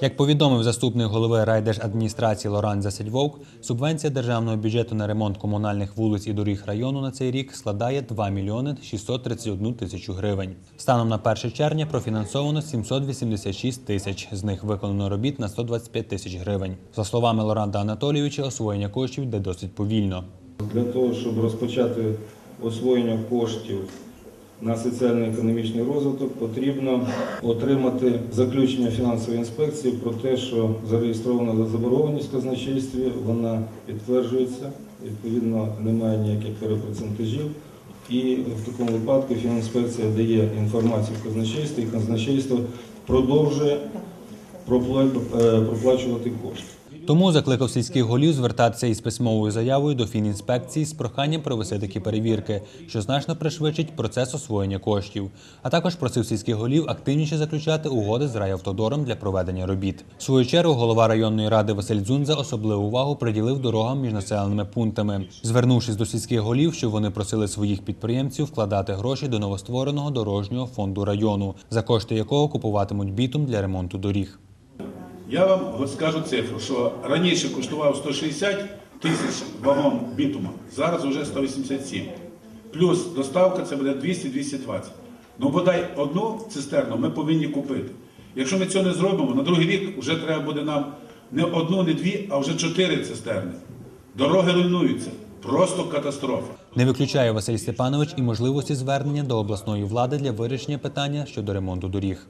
Як повідомив заступник голови райдержадміністрації Лоран Засядьвовк, субвенція державного бюджету на ремонт комунальних вулиць і доріг району на цей рік складає 2 мільйони 631 тисячу гривень. Станом на 1 червня профінансовано 786 тисяч, з них виконано робіт на 125 тисяч гривень. За словами Лоранда Анатолійовича, освоєння коштів йде досить повільно. Для того, щоб розпочати освоєння коштів на соціально-економічний розвиток, потрібно отримати заключення фінансової інспекції про те, що зареєстрована заборгованість в казначействі, вона підтверджується, відповідно, немає ніяких перепроцентажів. І в такому випадку фінінспекція дає інформацію в казначейство, і казначейство продовжує е, проплачувати кошти. Тому закликав сільських голів звертатися із письмовою заявою до фінінспекції з проханням провести такі перевірки, що значно пришвидшить процес освоєння коштів. А також просив сільських голів активніше заключати угоди з райавтодором для проведення робіт. В свою чергу голова районної ради Василь Дзунза особливу увагу приділив дорогам між населеними пунктами, звернувшись до сільських голів, щоб вони просили своїх підприємців вкладати гроші до новоствореного дорожнього фонду району, за кошти якого купуватимуть бітум для ремонту доріг. Я вам скажу цифру, що раніше коштував 160 тисяч вагон бітума, зараз вже 187. Плюс доставка це буде 200-220. Ну, бодай одну цистерну ми повинні купити. Якщо ми цього не зробимо, на другий рік вже треба буде нам не одну, не дві, а вже чотири цистерни. Дороги руйнуються. Просто катастрофа. Не виключає Василь Степанович і можливості звернення до обласної влади для вирішення питання щодо ремонту доріг.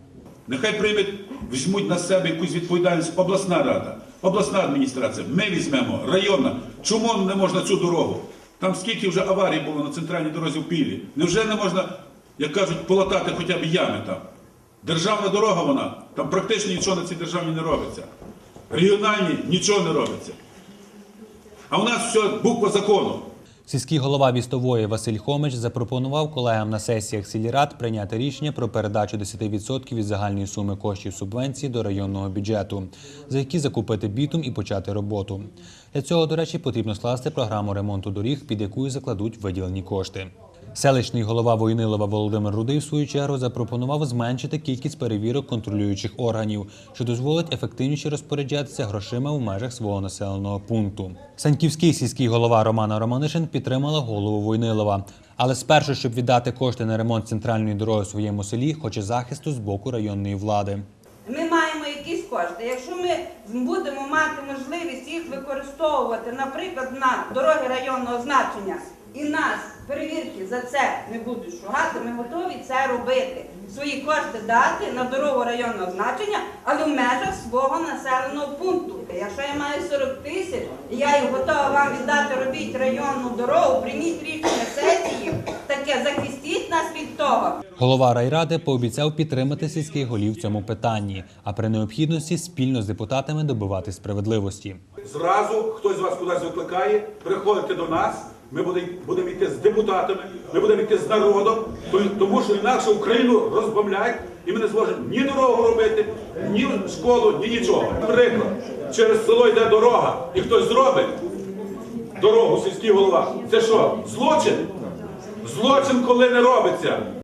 Нехай приймуть, візьмуть на себе якусь відповідальність обласна рада, обласна адміністрація. Ми візьмемо, районна. Чому не можна цю дорогу? Там скільки вже аварій було на центральній дорозі в Пілі. Невже не можна, як кажуть, полатати хоча б ями там? Державна дорога вона, там практично нічого на цій державі не робиться. Регіональні нічого не робиться. А у нас все буква закону. Сільський голова містової Василь Хомич запропонував колегам на сесіях сільрад прийняти рішення про передачу 10% від загальної суми коштів субвенції до районного бюджету, за які закупити бітум і почати роботу. Для цього, до речі, потрібно скласти програму ремонту доріг, під якою закладуть виділені кошти. Селищний голова Войнилова Володимир Рудий, в свою чергу, запропонував зменшити кількість перевірок контролюючих органів, що дозволить ефективніше розпоряджатися грошима в межах свого населеного пункту. Саньківський сільський голова Романа Романишин підтримала голову Войнилова. Але спершу, щоб віддати кошти на ремонт центральної дороги в своєму селі, хоче захисту з боку районної влади. Ми маємо якісь кошти. Якщо ми будемо мати можливість їх використовувати, наприклад, на дороги районного значення, і нас перевірки за це не будуть шугати, ми готові це робити. Свої кошти дати на дорогу районного значення, але в межах свого населеного пункту. Якщо я маю 40 тисяч, і я їх готова вам віддати, робіть районну дорогу, прийміть рішення сесії, таке захистіть нас від того. Голова райради пообіцяв підтримати сільських голів в цьому питанні, а при необхідності спільно з депутатами добивати справедливості. Зразу хтось з вас кудись викликає, приходите до нас. Ми будемо йти з депутатами, ми будемо йти з народом, тому що інакше Україну розбомляють, і ми не зможемо ні дорогу робити, ні школу, ні нічого. Наприклад, через село йде дорога, і хтось зробить дорогу сільський голова. Це що? Злочин? Злочин, коли не робиться.